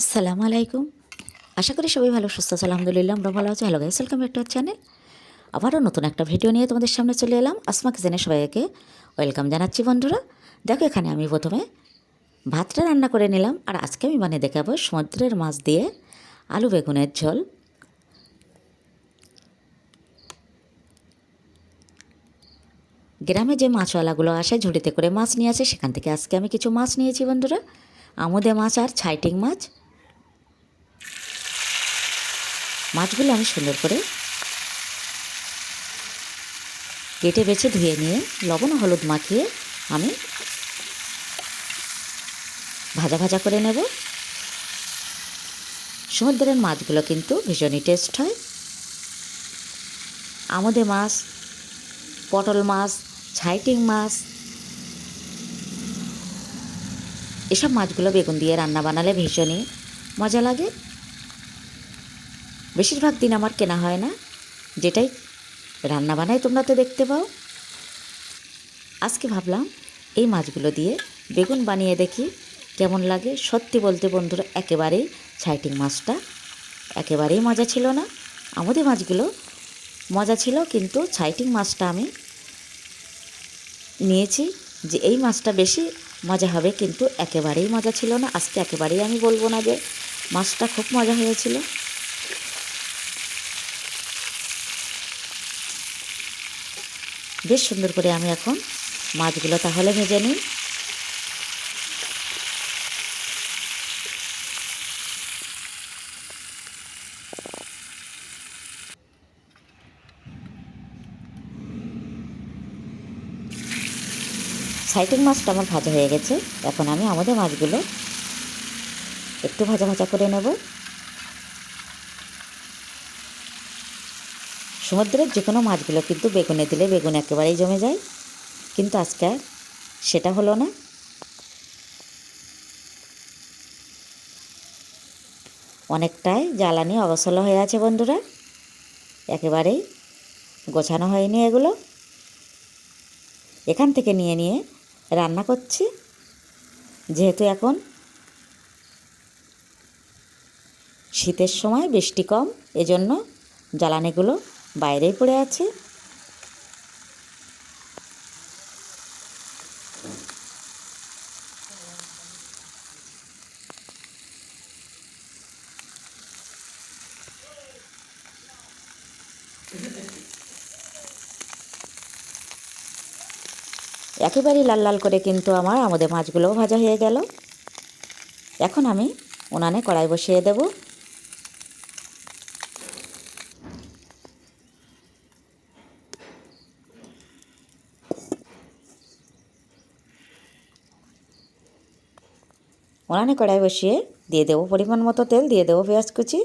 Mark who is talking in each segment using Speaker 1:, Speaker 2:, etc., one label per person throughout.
Speaker 1: আসসালামু আলাইকুম। আশা করি সবাই ভালো, সুস্থ আছে, আলহামদুলিল্লাহ, আমরা ভালো আছি। Hello guys welcome back to our channel আবারও নতুন একটা ভিডিও নিয়ে তোমাদের সামনে চলে এলাম। আসমা কিচেনে সবাইকে ওয়েলকাম জানাচ্ছি বন্ধুরা। দেখো, এখানে আমি প্রথমে ভাতটা রান্না করে নিলাম, আর আজকে আমি মানে দেখাবো সমুদ্রের মাছ দিয়ে আলু বেগুনের ঝোল। গ্রামে যে মাছওয়ালাগুলো আসে, ঝুড়িতে করে মাছ নিয়ে আসে, সেখান থেকে আজকে আমি কিছু মাছ নিয়েছি বন্ধুরা। আমোদে মাছ আর ছাইটিং মাছ। মাছগুলো আমি সুন্দর করে কেটে বেছে ধুয়ে নিয়ে লবণ হলুদ মাখিয়ে আমি ভাজা ভাজা করে নেব। সমুদ্রের মাছগুলো কিন্তু ভীষণই টেস্ট হয়। আমোদে মাছ, পটল মাছ, ছাইটিং মাছ, এসব মাছগুলো বেগুন দিয়ে রান্না বানালে ভীষণই মজা লাগে। বেশিরভাগ দিন আমার কেনা হয় না। যেটাই রান্না বানাই তোমরা তো দেখতে পাও। আজকে ভাবলাম, এই মাছগুলো দিয়ে বেগুন বানিয়ে দেখি, কেমন লাগে। সত্যি বলতে বন্ধুরা, একেবারেই ছাইটিং মাছটা, একেবারেই মজা ছিল না। আমাদের মাছগুলো মজা ছিল, কিন্তু ছাইটিং মাছটা আমি নিয়েছি যে এই মাছটা বেশি মজা হবে, কিন্তু একেবারেই মজা ছিল না। আজকে একেবারেই আমি বলব না যে মাছটা খুব মজা হয়েছিল। বেশ সুন্দর করে আমি এখন মাছগুলো তাহলে ভেজে নিই। সাইটিং মাছটা আমার ভাজা হয়ে গেছে। এখন আমি আমাদের মাছগুলো একটু ভাজা ভাজা করে নেব। সমুদ্রের যে কোনো মাছগুলো কিন্তু বেগুনে দিলে বেগুন একেবারেই জমে যায়। কিন্তু আজকে সেটা হলো না। অনেকটাই জ্বালানি অবসল হয়ে আছে বন্ধুরা। একেবারেই গোছানো হয়নি এগুলো। এখান থেকে নিয়ে নিয়ে রান্না করছি। যেহেতু এখন শীতের সময় বৃষ্টি কম, এজন্য জ্বালানিগুলো বাইরেই পড়ে আছে। একেবারেই লাল লাল করে কিন্তু আমার আমাদের মাছগুলোও ভাজা হয়ে গেল। এখন আমি উনানে কড়াই বসিয়ে দেব। উনানে কড়াই বসিয়ে দিয়ে দেবো পরিমাণ মতো তেল, দিয়ে দেবো পেঁয়াজ কুচি।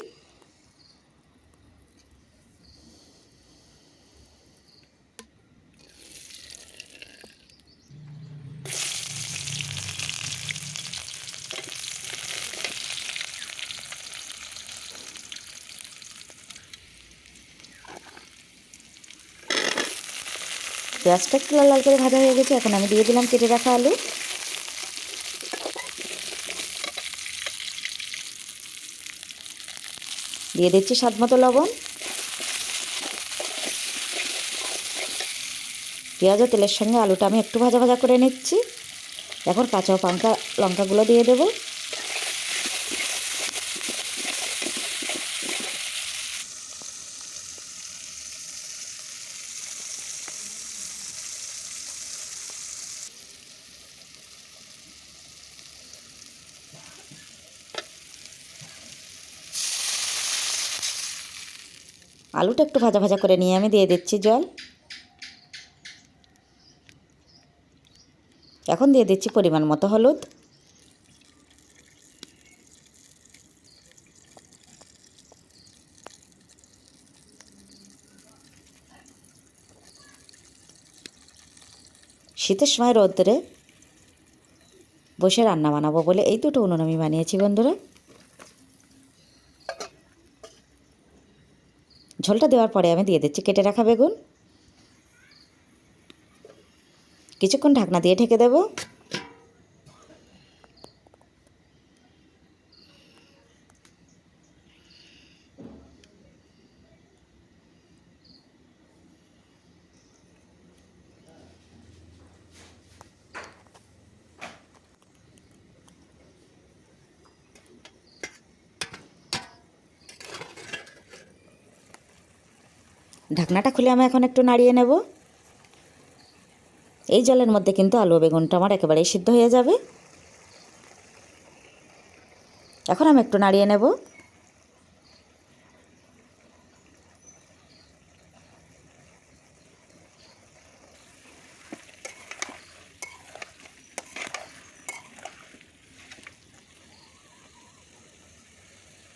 Speaker 1: পেঁয়াজটা একটু লাল লাল করে ভাজা হয়ে গেছে, এখন আমি দিয়ে দিলাম কেটে রাখা আলু। দিয়ে দিচ্ছি স্বাদ মতো লবণ। পেঁয়াজ তেলের সঙ্গে আলুটা আমি একটু ভাজা ভাজা করে নিচ্ছি। এখন কাঁচা পাঙ্কা লঙ্কাগুলো দিয়ে দেবো। আলুটা একটু ভাজা ভাজা করে নিয়ে আমি দিয়ে দিচ্ছি জল। এখন দিয়ে দিচ্ছি পরিমাণ মতো হলুদ। শীতের সময় রোদ্রে বসে রান্না বানাবো বলে এই দুটো উনুন আমি বানিয়েছি বন্ধুরা। ঝোলটা দেওয়ার পরে আমি দিয়ে দিচ্ছি কেটে রাখা বেগুন। কিছুক্ষণ ঢাকনা দিয়ে ঢেকে দেব। ঢাকনাটা খুলে আমি এখন একটু নাড়িয়ে নেব। এই জলের মধ্যে কিন্তু আলু বেগুনটা আমার একেবারেই সিদ্ধ হয়ে যাবে। এখন আমি একটু নাড়িয়ে নেব।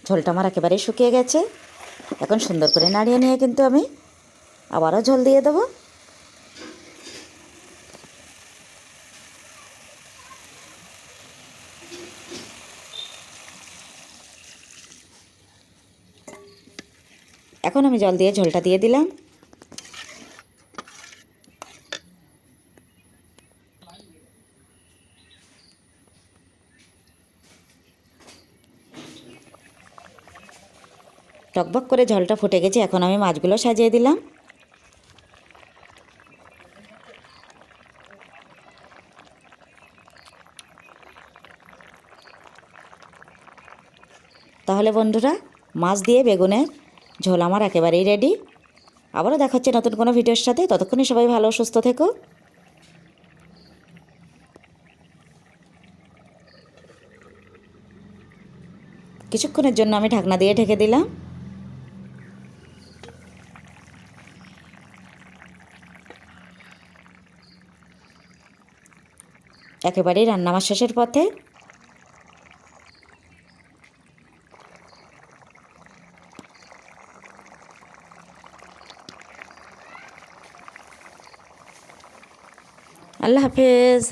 Speaker 1: ঝোলটা আমার একেবারেই শুকিয়ে গেছে। এখন সুন্দর করে নাড়িয়ে নিয়ে কিন্তু আমি আবারও ঝোল দিয়ে দেবো। এখন আমি জল দিয়ে ঝোলটা দিয়ে দিলাম। টকবক করে ঝোলটা ফুটে গেছে, এখন আমি মাছগুলো সাজিয়ে দিলাম। তাহলে বন্ধুরা, মাছ দিয়ে বেগুনের ঝোল আমার একেবারেই রেডি আবারও দেখা হচ্ছে নতুন কোনো ভিডিওর সাথে। ততক্ষণই সবাই ভালো, সুস্থ থেকো। কিছুক্ষণের জন্য আমি ঢাকনা দিয়ে ঢেকে দিলাম। একেবারেই রান্না আমার শেষের পথে। আল্লাহ হাফেজ।